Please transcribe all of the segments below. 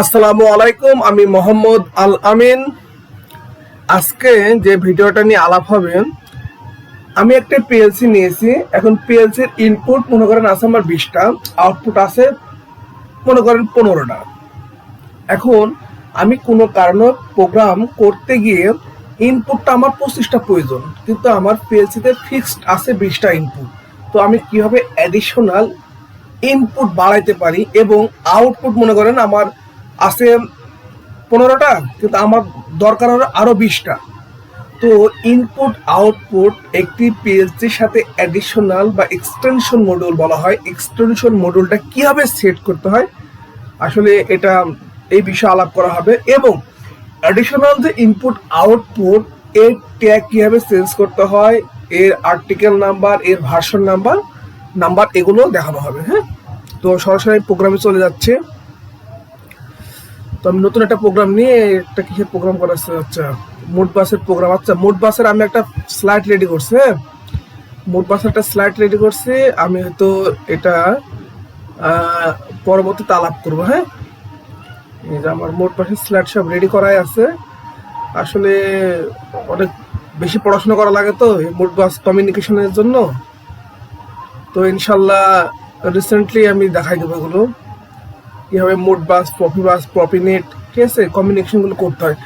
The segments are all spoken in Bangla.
আসসালামু আলাইকুম, আমি মোহাম্মদ আল আমিন। আজকে যে ভিডিওটা নিয়ে আলাপ হবে, আমি একটা পিএলসি নিয়েছি। এখন পিএলসির ইনপুট মনে করেন আছে আমার বিশটা আউটপুট আছে মনে করেন পনেরোটা। এখন আমি কোনো কারণে প্রোগ্রাম করতে গিয়ে ইনপুটটা আমার পঁচিশটা প্রয়োজন, কিন্তু আমার পিএলসিতে ফিক্সড আছে বিশটা ইনপুট তো আমি কীভাবে অ্যাডিশনাল ইনপুট বাড়াইতে পারি এবং আউটপুট মনে করেন আমার আছে পনেরোটা, কিন্তু আমার দরকার হলো আরও বিশটা। তো ইনপুট আউটপুট একটি পিএলসির সাথে অ্যাডিশনাল বা এক্সটেনশন মডিউল বলা হয়। এক্সটেনশন মডিউলটা কীভাবে সেট করতে হয়? আসলে এটা এই বিষয়ে আলাপ করা হবে। এবং অ্যাডিশনাল যে ইনপুট আউটপুট এর ট্যাগ কীভাবে চেঞ্জ করতে হয়, এর আর্টিকেল নাম্বার এর ভার্সন নাম্বার নাম্বার এগুলো দেখানো হবে হ্যাঁ? তো সরাসরি প্রোগ্রামে চলে যাচ্ছে। তো আমি নতুন একটা প্রোগ্রাম নিয়ে একটা কিসের প্রোগ্রাম করা হচ্ছে? আচ্ছা মোট বাসের প্রোগ্রাম আচ্ছা মোট বাসের আমি একটা স্লাইড রেডি করছি হ্যাঁ? মোট বাসের একটা স্লাইড রেডি করছি, আমি হয়তো এটা পরবর্তীতে আলাপ করব হ্যাঁ? এই যে আমার মোট বাসের স্লাইড সব রেডি করাই আছে। আসলে অনেক বেশি পড়াশোনা করা লাগে তো মোট বাস কমিউনিকেশনের জন্য। তো ইনশাল্লাহ রিসেন্টলি আমি দেখাই দেবো এগুলো। কীভাবে মোট বাস প্রফি বাস প্রফি নেট ঠিক আছে? কমিউনিকেশনগুলো করতে হয়।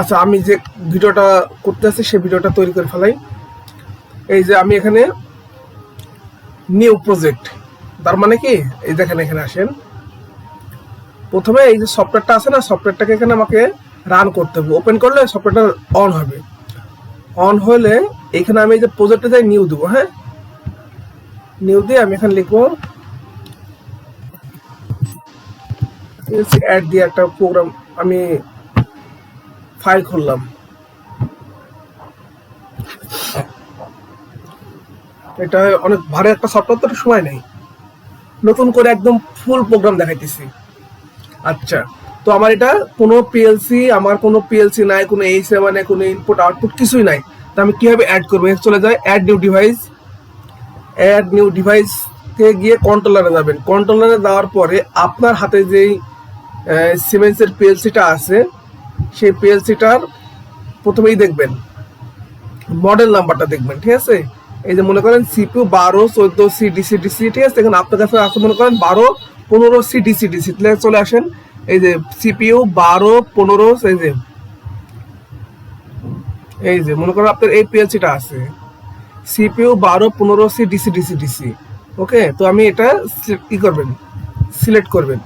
আচ্ছা আমি যে ভিডিওটা করতে আসছি, সেই ভিডিওটা তৈরি করে ফেলাই। এই যে আমি এখানে নিউ প্রজেক্ট তার মানে কি? এই দেখেন, এখানে আসেন। প্রথমে এই যে সফটওয়্যারটা আছে না সফটওয়্যারটাকে এখানে আমাকে রান করতে হবে। ওপেন করলে সফটওয়্যারটা অন হবে। অন হলে এখানে আমি এই যে প্রজেক্টে যাই নিউ দেবো হ্যাঁ? নিউ দিয়ে আমি এখানে লিখব অ্যাড দিয়ে একটা প্রোগ্রাম আমি ফাইল খুললাম। এটা অনেক ভারী একটা সফটওয়্যার তো সময় নেই। নতুন করে একদম ফুল প্রোগ্রাম দেখাইতেছি। আচ্ছা তো আমার এটা কোনো পিএলসি আমার কোনো পিএলসি নাই, কোনো এই সেভেনে কোনো ইনপুট আউটপুট কিছুই নাই। তো আমি কীভাবে অ্যাড করব? চলে যায় add new device add new device গিয়ে কন্ট্রোলারে যাবেন। কন্ট্রোলারে যাওয়ার পরে আপনার হাতে যেই সিমেন্সের পিএলসিটা আছে। সেই পিএলসিটার প্রথমেই দেখবেন মডেল নাম্বারটা দেখবেন, ঠিক আছে? এই যে মনে করেন সিপিউ বারো, চোদ্দ সি ডিসি ডিসি ঠিক আছে? এখন আপনার কাছে আছে মনে করেন বারো, পনেরো সি ডিসি ডিসি চলে আসেন। এই যে সিপিইউ বারো, পনেরো, এই যে এই যে মনে করেন আপনার এই পিএলসিটা আছে। সিপিইউ বারো, পনেরো C DC DC DC okay তো আমি এটা কি করবেন সিলেক্ট করবেন।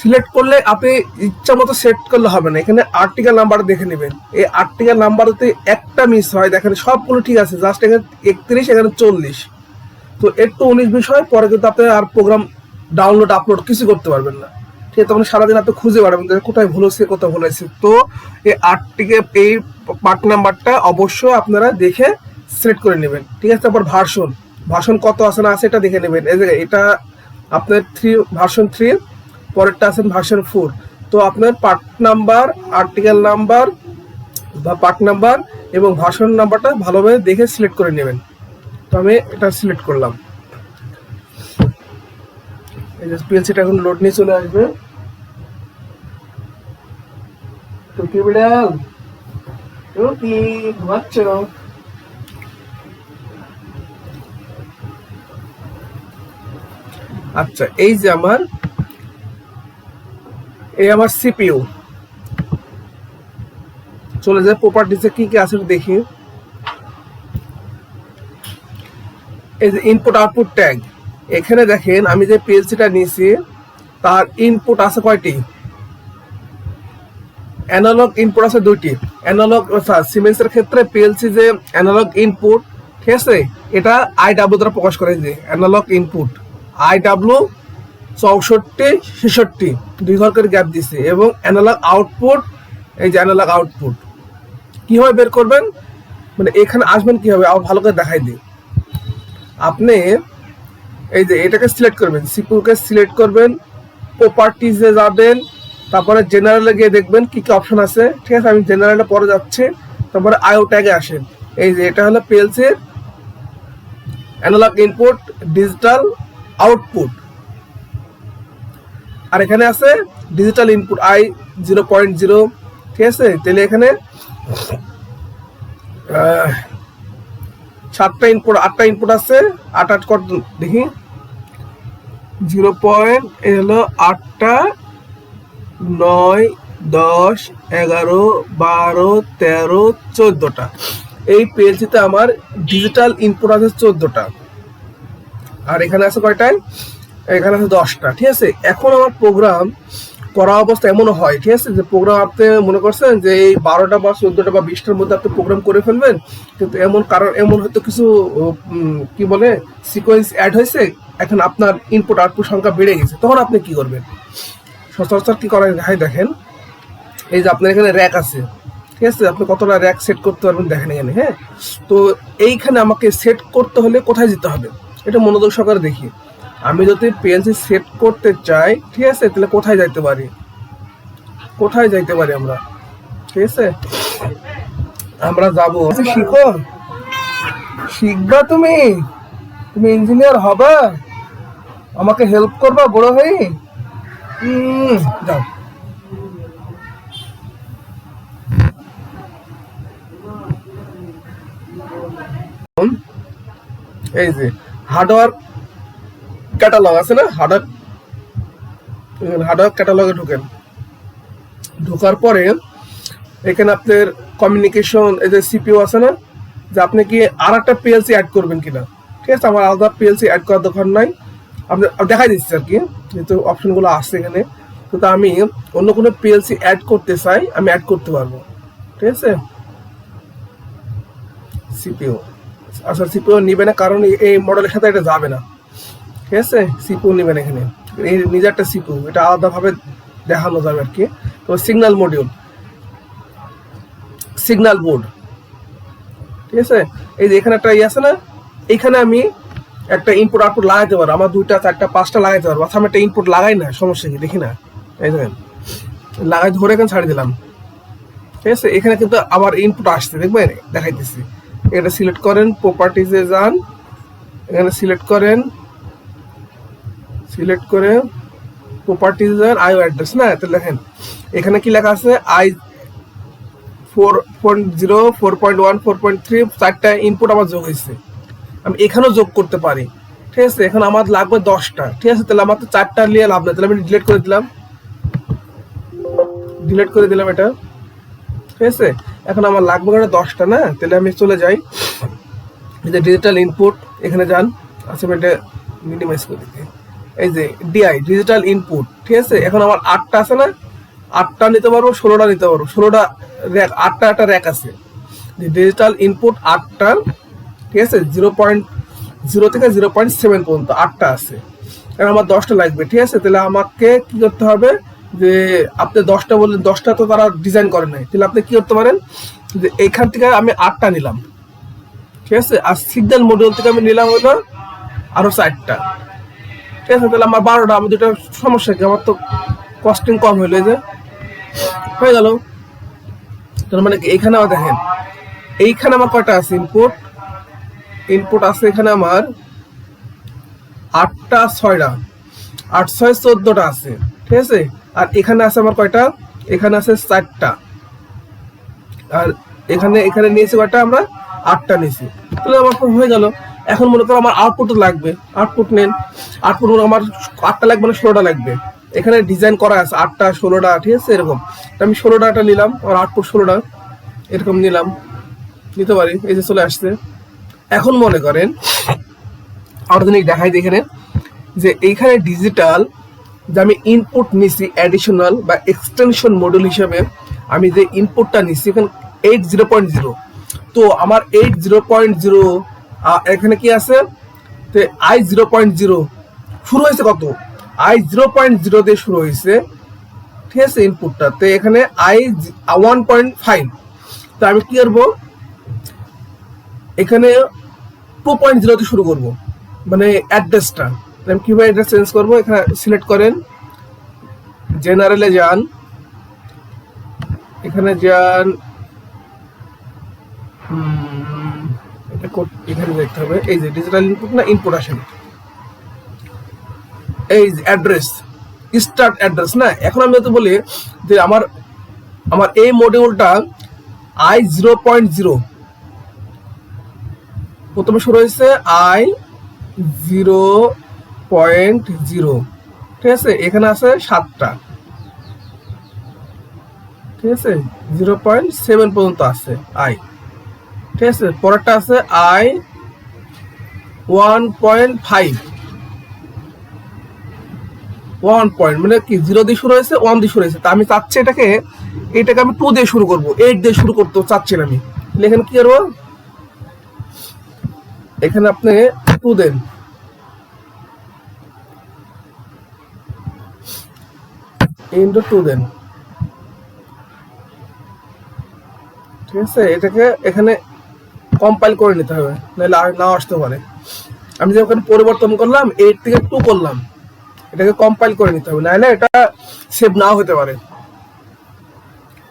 সিলেক্ট করলে আপনি ইচ্ছা মতো সেট করলে হবে না। এখানে আর্টিকেল নাম্বার দেখে নেবেন। এই আর্টিকেল নাম্বারতে একটা মিস হয়, দেখেন সবগুলো ঠিক আছে জাস্ট এখানে একত্রিশ, এখানে চল্লিশ। তো একটু উনিশ বিশ হয়, পরে কিন্তু আপনি আর প্রোগ্রাম ডাউনলোড আপলোড কিছু করতে পারবেন না। ঠিক আছে, তখন সারাদিন আপনি খুঁজে বেড়াবেন যে কোথায় ভুল হচ্ছে, কোথায় ভুল হয়েছে। তো এই আটটিকে এই পার্ট নাম্বারটা অবশ্যই আপনারা দেখে সিলেক্ট করে নেবেন। ঠিক আছে, তারপর ভার্সন ভার্সন কত আছে না আছে এটা দেখে নেবেন। এই এটা আপনার থ্রি ভার্সন থ্রি পরেরটা আছেন ভার্সন ফোর তো আপনার পার্ট নাম্বার আর্টিকেল নাম্বার বা পার্ট নাম্বার এবং ভার্সন নাম্বারটা ভালোভাবে দেখে সিলেক্ট করে নেবেন। তো আমি এটা সিলেক্ট করলাম। এই যে পিএলসিটা এখন লোড নিয়ে চলে আসবে। আচ্ছা এই যে আমার এই আমার সিপিইউ চলে যায় প্রপার্টিসে কি কি আছে দেখি। এই যে ইনপুট আউটপুট ট্যাগ এখানে দেখেন, আমি যে পিএলসিটা নিয়েছি, তার ইনপুট আছে কয়টি? অ্যানালগ ইনপুট আছে দুইটি। অ্যানালগ সিমেন্সের ক্ষেত্রে পিএলসি যে অ্যানালগ ইনপুট ঠিক আছে? এটা আই ডাব্লিউ দ্বারা প্রকাশ করে যে অ্যানালগ ইনপুট আই ডাব্লিউ চৌষট্টি, ছেষট্টি, দুই ঘর করে গ্যাপ দিছে এবং অ্যানালগ আউটপুট এই যে অ্যানালগ আউটপুট কীভাবে বের করবেন? মানে এখানে আসবেন কীভাবে? আবার ভালো করে দেখাই দিই। আপনি এই যে এটাকে সিলেক্ট করবেন সিপুকে সিলেক্ট করবেন প্রপার্টিজে যাবেন, তারপরে জেনারেলে গিয়ে দেখবেন কি কি অপশন আছে। ঠিক আছে, আমি জেনারেলে পরে যাচ্ছি, তারপরে আইও ট্যাগে আসেন। এই যে এটা হলো পেলসের অ্যানালগ ইনপুট ডিজিটাল আউটপুট আর এখানে আছে digital input I zero point zero ঠিক আছে? তাহলে এখানে সাতটা ইনপুট আটটা ইনপুট আছে, আট আট কত দেখি। জিরো পয়েন্ট এই হলো আটটা, নয়, দশ, এগারো, বারো, তেরো, চোদ্দোটা। এই পিএলসিতে আমার ডিজিটাল ইনপুট আছে চোদ্দোটা। আর এখানে আছে কয়টায়? এখানে আছে দশটা, ঠিক আছে? এখন আমার প্রোগ্রাম করা অবস্থা এমনও হয়, ঠিক আছে? যে প্রোগ্রাম আপনি মনে করছেন যে এই বারোটা বা চোদ্দোটা বা বিশটার মধ্যে আপনি প্রোগ্রাম করে ফেলবেন, কিন্তু এমন কারণ, এমন হয়তো কিছু কি বলে সিকোয়েন্স অ্যাড হয়েছে, এখন আপনার ইনপুট আউটপুট সংখ্যা বেড়ে গেছে, তখন আপনি কি করবেন? সচরাচর কি করা হয় দেখেন, এই যে আপনার এখানে র্যাক আছে, ঠিক আছে? আপনি কতটা র্যাক সেট করতে পারবেন দেখেন এখানে হ্যাঁ? তো এইখানে আমাকে সেট করতে হলে কোথায় যেতে হবে? এটা মনোযোগ সহকারে দেখি। আমি যদি পিএলসি সেট করতে চাই, ঠিক আছে, তাহলে কোথায় যাইতে পারি? কোথায় যাইতে পারি আমরা? ঠিক আছে? আমরা যাব। শিখো শিখবা তুমি? তুমি ইঞ্জিনিয়ার হবা? আমাকে হেল্প করবা, বড় হয়ে? যাও। এই যে হার্ডওয়ার ক্যাটালগ আছে না? হার্ডওয়ার হার্ডওয়ার ক্যাটালগে ঢুকেন। ঢোকার পরে এখানে আপনার কমিউনিকেশন এই যে সিপিও আছে না, যে আপনি কি আর একটা পিএলসি অ্যাড করবেন কিনা? ঠিক আছে, আমার আলাদা পিএলসি অ্যাড করার দরকার নাই। আপনি দেখাই দিচ্ছি আর কি, যেহেতু অপশনগুলো আসছে এখানে। কিন্তু আমি অন্য কোনো পিএলসি অ্যাড করতে চাই, আমি অ্যাড করতে পারব। ঠিক আছে? সিপিও আচ্ছা সিপিও নিবে না, কারণ এই- এই মডেলের সাথে এটা যাবে না। ঠিক আছে? সিপু নেবেন এখানে। নিজে একটা সিপিও এটা আলাদাভাবে দেখানো যাবে আর কি। তো সিগন্যাল মডিউল সিগন্যাল বোর্ড ঠিক আছে? এই যে এখানে একটা ইয়ে আছে না? এখানে আমি একটা ইনপুট আউটপুট লাগাইতে পারব। আমার দুইটা, চারটা, পাঁচটা লাগাইতে পারব। অথবা আমি একটা ইনপুট লাগাই না, সমস্যা কি? দেখি না। এই দেখেন। লাগাই ধরে এখানে ছাড়ি দিলাম। ঠিক আছে? এখানে কিন্তু আবার ইনপুট আসছে, দেখবেন? দেখাইতেছি। এটা সিলেক্ট করেন প্রপার্টিজে যান। এখানে সিলেক্ট করেন। সিলেক্ট করে প্রপার্টিজ যান আই অ্যাড্রেস না তাহলে লেখেন। এখানে কি লেখা আছে? I four point zero four point one four point three চারটা ইনপুট আমার যোগ হয়েছে। আমি এখানেও যোগ করতে পারি। ঠিক আছে, এখন আমার লাগবে দশটা। ঠিক আছে, তাহলে আমার তো চারটা নিয়ে লাভ নেই। তাহলে আমি ডিলিট করে দিলাম। ডিলিট করে দিলাম এটা। ঠিক আছে, এখন আমার লাগবে কেন দশটা, না? তাহলে আমি চলে যাই। যে ডিজিটাল ইনপুট এখানে যান। আচ্ছা এটা মিনিমাইজ করে দিই। এই যে ডিআই ডিজিটাল ইনপুট ঠিক আছে? এখন আমার আটটা আছে না? আটটা নিতে পারব, ষোলোটা নিতে পারব। ষোলোটা র্যাক আটটা একটা র্যাক আছে। ডিজিটাল ইনপুট আটটা, ঠিক আছে? জিরো পয়েন্ট জিরো থেকে জিরো পয়েন্ট সেভেন পর্যন্ত আটটা আছে। এখন আমার দশটা লাগবে, ঠিক আছে? তাহলে আমাকে কি করতে হবে? যে আপনি দশটা বললেন, দশটা তো তারা ডিজাইন করে নাই। তাহলে আপনি কি করতে পারেন? যে এইখান থেকে আমি আটটা নিলাম। ঠিক আছে? আর সিগন্যাল মডিউল থেকে আমি নিলাম হলো আরও চারটা। ঠিক আছে, তাহলে আমার বারোটা আমার দুটো সমস্যা কি? আমার তো কস্টিং কম হইল যে। হয়ে গেল। তার মানে এইখানে আমার দেখেন, এইখানে আমার কয়টা আছে? ইনপুট ইনপুট আছে এখানে আমার আটটা, ছয়টা। আট, ছয়, চোদ্দটা আছে, ঠিক আছে? আর এখানে আছে আমার কয়টা? এখানে আছে চারটা। আর এখানে এখানে নিয়েছি কয়টা আমরা? আটটা নিয়েছি। তাহলে আমার হয়ে গেল। এখন মনে করো আমার আউটপুট লাগবে আউটপুট নেন আউটপুট আমার আটটা লাগবে না, ষোলোটা লাগবে। এখানে ডিজাইন করা আছে, আটটা, ষোলোটা, ঠিক আছে, এরকম। আমি ষোলোটাটা নিলাম আর আউটপুট ষোলোটা, এরকম নিলাম, নিতে পারি, এই যে চলে আসছে। এখন মনে করেন অর্গানিক দেখাই এখানে যে এইখানে ডিজিটাল যে আমি ইনপুট নিছি অ্যাডিশনাল বা এক্সটেনশন মডেল হিসাবে, আমি যে ইনপুটটা নিছি, এখানে এইট জিরো পয়েন্ট জিরো তো আমার এইট জিরো পয়েন্ট জিরো এখানে কি আছে? আই জিরো পয়েন্ট জিরো শুরু হয়েছে কত? আই জিরো পয়েন্ট জিরো দিয়ে শুরু হয়েছে। ঠিক আছে ইনপুটটা তো এখানে আই ওয়ান পয়েন্ট ফাইভ তো আমি কি করব? এখানে টু পয়েন্ট জিরোতে শুরু করব। মানে অ্যাড্রেসটা আমি কীভাবে অ্যাড্রেস চেঞ্জ করব? এখানে সিলেক্ট করেন। জেনারেলে যান। এখানে যান। এটা এখানে দেখতে হবে। এই যে ডিজিটাল ইনপুট না ইনপুট আসেন। এই অ্যাড্রেস স্টার্ট অ্যাড্রেস না? এখন আমি যদি বলি যে আমার আমার এই মডিউলটা আই জিরো পয়েন্ট জিরো প্রথমে শুরু হয়েছে আই জিরো পয়েন্ট জিরো ঠিক আছে? এখানে আছে সাতটা। ঠিক আছে? জিরো পয়েন্ট সেভেন পর্যন্ত আছে আই ঠিক আছে? পরেরটা আছে I one point five one point মানে কি জিরো দিয়ে শুরু হয়েছে ওয়ান দিয়ে শুরু হয়েছে। তা আমি চাচ্ছি এটাকে এটাকে আমি টু দিয়ে শুরু করব এইট দিয়ে শুরু করতে চাচ্ছি আমি। এখানে কি করব? এখানে আপনি টু দেন। ইন্টু টু দেন। ঠিক আছে? এটাকে এখানে কম্পাইল করে নিতে হবে, নাহলে নাও আসতে পারে। আমি যে ওখানে পরিবর্তন করলাম এইট থেকে টু করলাম, এটাকে কম্পাইল করে নিতে হবে, নাহলে এটা সেভ নাও হতে পারে।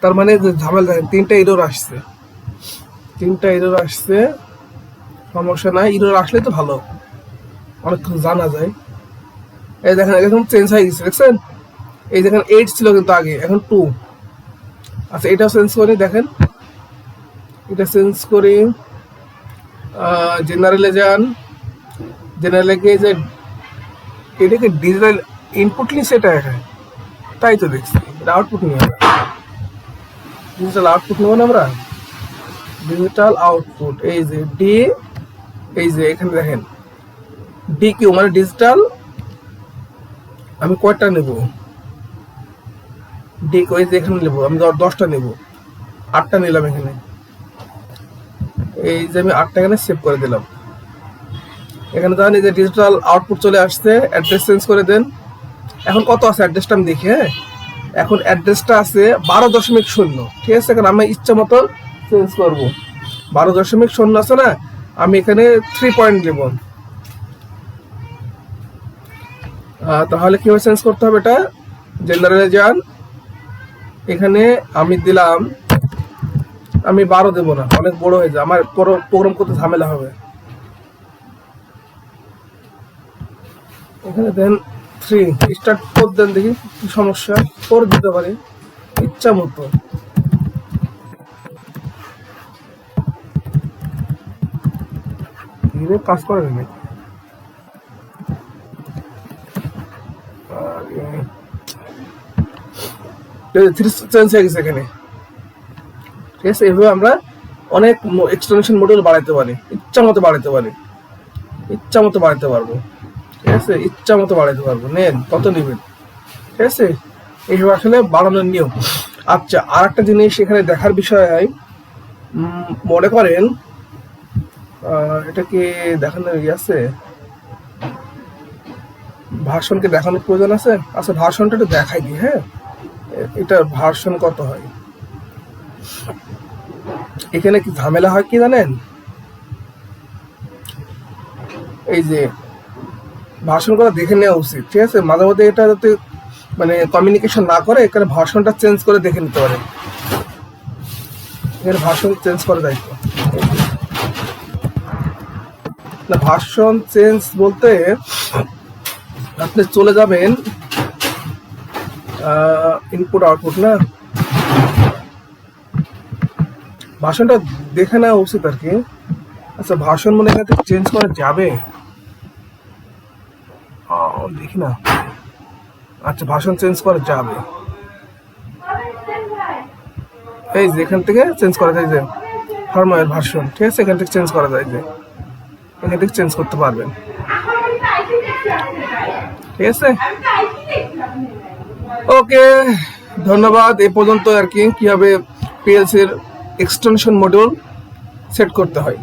তার মানে ঝামেলা, দেখেন, তিনটা ইরোর আসছে। তিনটা ইরোর আসছে, সমস্যা নাই ইরোর আসলে তো ভালো। অনেকক্ষণ জানা যায়। এই দেখেন এখন চেঞ্জ হয়ে গেছে, দেখছেন? এই দেখেন এইট ছিল কিন্তু আগে, এখন টু আচ্ছা এটাও চেঞ্জ করি, দেখেন। এটা চেঞ্জ করি। জেনারেলে যান জেনারেলে গিয়ে যে এটাকে ডিজিটাল ইনপুট নিচ্ছে এটা এটা তাই তো দেখছি, এটা আউটপুট নিয়ে আমরা। ডিজিটাল আউটপুট নেব না আমরা? ডিজিটাল আউটপুট এই যে ডি এই যে এখানে দেখেন ডি কিউ মানে ডিজিটাল আমি কয়টা নেব? ডি ওই যে এখানে নেব, আমি দশটা নেব। আটটা নিলাম এখানে। এই যে আমি আটটা এখানে সেভ করে দিলাম। এখানে জানি যে ডিজিটাল আউটপুট চলে আসছে অ্যাড্রেস চেঞ্জ করে দেন। এখন কত আছে অ্যাড্রেসটা আমি দেখি হ্যাঁ? এখন অ্যাড্রেসটা আছে বারো দশমিক শূন্য। ঠিক আছে, এখন আমি ইচ্ছা মতো চেঞ্জ করব। বারো দশমিক শূন্য আছে না, আমি এখানে থ্রি পয়েন্ট দেব। তাহলে কীভাবে চেঞ্জ করতে হবে এটা? জেনারেলে যান। এখানে আমি দিলাম আমি বারো দেবো না, অনেক বড় হয়ে যায়। আমার প্রোগ্রাম করতে ঝামেলা হবে। এখানে দেন থ্রি স্টার্ট ফোর দেন দেখি, কি সমস্যা? ফোর দিতে পারি। ইচ্ছা মতো কাজ করে না থ্রি চেঞ্জ হয়ে গেছে এখানে। ঠিক আছে? এভাবে আমরা অনেক এক্সটেনশন মডিউল বাড়াইতে পারি। ইচ্ছা মতো বাড়াইতে পারি। ইচ্ছা মতো বাড়াইতে পারব। ঠিক আছে? ইচ্ছা মতো বাড়াইতে পারব। নেন, কত নেবেন? ঠিক আছে? এইভাবে আসলে বাড়ানোর নিয়ম। আচ্ছা আর একটা জিনিস এখানে দেখার বিষয় হয় মনে করেন এটা কি দেখানোর ইয়ে আছে? ভার্সনকে দেখানোর প্রয়োজন আছে? আচ্ছা ভার্সনটা একটু দেখাই দিই হ্যাঁ? এ- এটার ভার্সন কত হয়? এখানে কি ঝামেলা হয় কি জানেন? এই যে ভাষণ করা দেখে নেওয়া উচিত, ঠিক আছে? মাঝে মধ্যে এটা যাতে মানে কমিউনিকেশন না করে, এখানে ভাষণটা চেঞ্জ করে দেখে নিতে পারে। এখানে ভাষণ চেঞ্জ করে যায় তো। না, ভাষণ চেঞ্জ বলতে আপনি চলে যাবেন ইনপুট আউটপুট না? ভাষণটা দেখে নেওয়া উচিত আর কি। আচ্ছা ভাষণ মনে এখান থেকে চেঞ্জ করা যাবে? দেখি না। আচ্ছা ভাষণ চেঞ্জ করা যাবে। এই যে এখান থেকে চেঞ্জ করা যায় যে ফরমায়ের ভাষণ, ঠিক আছে? এখান থেকে চেঞ্জ করা যায় যে, এখান থেকে চেঞ্জ করতে পারবেন। ঠিক আছে? ওকে ধন্যবাদ। এ পর্যন্ত আর কি, কীভাবে পিএলসির এক্সটেনশন মডিউল সেট করতে হয়।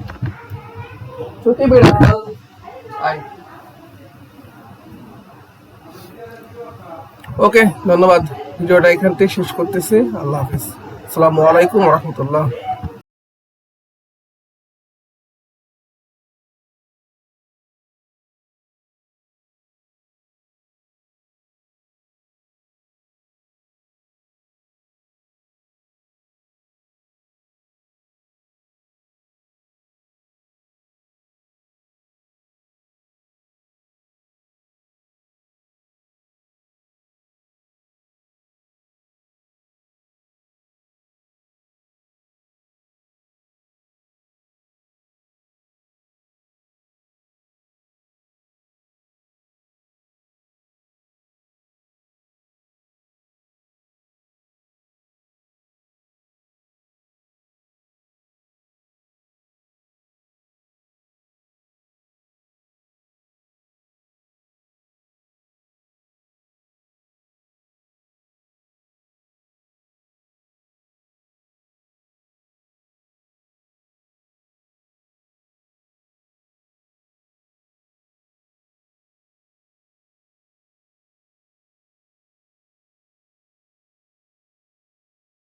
ওকে ধন্যবাদ। ভিডিওটা এখান থেকে শেষ করতেছি। আল্লাহ হাফিজ। আসসালামু আলাইকুম রহমতুল্লাহ।